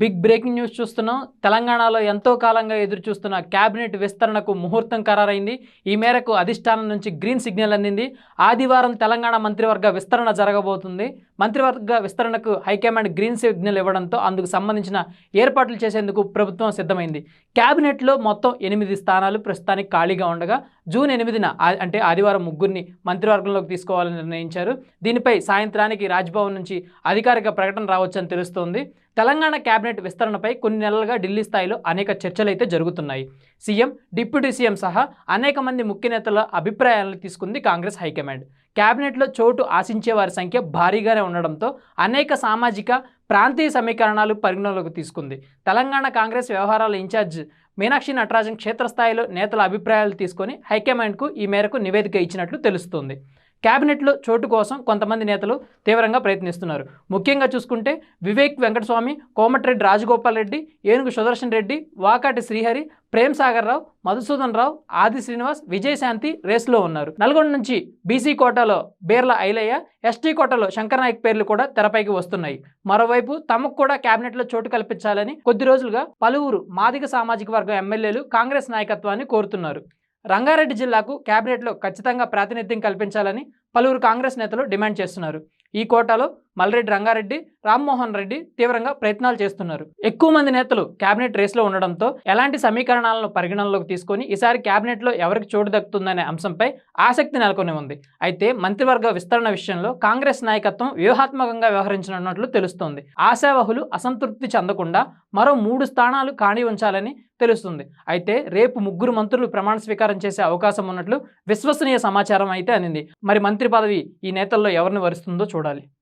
Big breaking news చూస్తున్నాం. తెలంగాణలో ఎంతో కాలంగా ఎదురు చూస్తున్న విస్తరణకు ముహూర్తం ఖరారైంది. ఈ మేరకు అధిష్టానం నుంచి గ్రీన్ సిగ్నల్ అందింది. ఆదివారం తెలంగాణ మంత్రివర్గ విస్తరణ జరగబోతుంది. మంత్రివర్గ విస్తరణకు హైకమాండ్ గ్రీన్ సిగ్నల్ ఇవ్వడంతో అందుకు సంబంధించిన ఏర్పాట్లు చేసేందుకు ప్రభుత్వం సిద్ధమైంది. క్యాబినెట్లో మొత్తం ఎనిమిది స్థానాలు ప్రస్తుతానికి ఖాళీగా ఉండగా జూన్ ఎనిమిదిన అంటే ఆదివారం ముగ్గురిని మంత్రివర్గంలోకి తీసుకోవాలని నిర్ణయించారు. దీనిపై సాయంత్రానికి రాజ్భవన్ నుంచి అధికారిక ప్రకటన రావచ్చని తెలుస్తోంది. తెలంగాణ క్యాబినెట్ క్యాబినెట్ విస్తరణపై కొన్ని నెలలుగా ఢిల్లీ స్థాయిలో అనేక చర్చలు అయితే జరుగుతున్నాయి. సీఎం డిప్యూటీ సీఎం సహా అనేక మంది ముఖ్య నేతల అభిప్రాయాలను తీసుకుంది కాంగ్రెస్ హైకమాండ్. క్యాబినెట్లో చోటు ఆశించే వారి సంఖ్య భారీగానే ఉండడంతో అనేక సామాజిక ప్రాంతీయ సమీకరణాలు పరిగణలోకి తీసుకుంది. తెలంగాణ కాంగ్రెస్ వ్యవహారాల ఇన్ఛార్జ్ మీనాక్షి నటరాజన్ క్షేత్రస్థాయిలో నేతల అభిప్రాయాలు తీసుకొని హైకమాండ్కు ఈ మేరకు నివేదిక ఇచ్చినట్లు తెలుస్తోంది. కేబినెట్లో చోటు కోసం కొంతమంది నేతలు తీవ్రంగా ప్రయత్నిస్తున్నారు. ముఖ్యంగా చూసుకుంటే వివేక్ వెంకటస్వామి కోమటిరెడ్డి రాజగోపాల్ రెడ్డి ఏనుగు సుదర్శన్ రెడ్డి వాకాటి శ్రీహరి ప్రేమ్ సాగర్ రావు మధుసూదన్ రావు ఆది శ్రీనివాస్ విజయశాంతి రేసులో ఉన్నారు. నల్గొండ నుంచి బీసీ కోటాలో బేర్ల ఐలయ్య ఎస్టీ కోటాలో శంకర్ నాయక్ పేర్లు కూడా తెరపైకి వస్తున్నాయి. మరోవైపు తమకు కూడా కేబినెట్లో చోటు కల్పించాలని కొద్ది రోజులుగా పలువురు మాదిగ సామాజిక వర్గం ఎమ్మెల్యేలు కాంగ్రెస్ నాయకత్వాన్ని కోరుతున్నారు. రంగారెడ్డి జిల్లాకు కేబినెట్లో ఖచ్చితంగా ప్రాతినిధ్యం కల్పించాలని పలువురు కాంగ్రెస్ నేతలు డిమాండ్ చేస్తున్నారు. ఈ కోటాలో మల్రెడ్డి రంగారెడ్డి రామ్మోహన్ రెడ్డి తీవ్రంగా ప్రయత్నాలు చేస్తున్నారు. ఎక్కువ మంది నేతలు కేబినెట్ రేస్లో ఉండడంతో ఎలాంటి సమీకరణాలను పరిగణనలోకి తీసుకొని ఈసారి కేబినెట్లో ఎవరికి చోటు దక్కుతుందనే అంశంపై ఆసక్తి నెలకొని ఉంది. అయితే మంత్రివర్గ విస్తరణ విషయంలో కాంగ్రెస్ నాయకత్వం వ్యూహాత్మకంగా వ్యవహరించనున్నట్లు తెలుస్తోంది. ఆశావహులు అసంతృప్తి చెందకుండా మరో మూడు స్థానాలు ఖాళీ ఉంచాలని తెలుస్తుంది. అయితే రేపు ముగ్గురు మంత్రులు ప్రమాణ స్వీకారం చేసే అవకాశం ఉన్నట్లు విశ్వసనీయ సమాచారం అయితే అందింది. మరి మంత్రి పదవి ఈ నేతల్లో ఎవరిని వరుస్తుందో చూడాలి.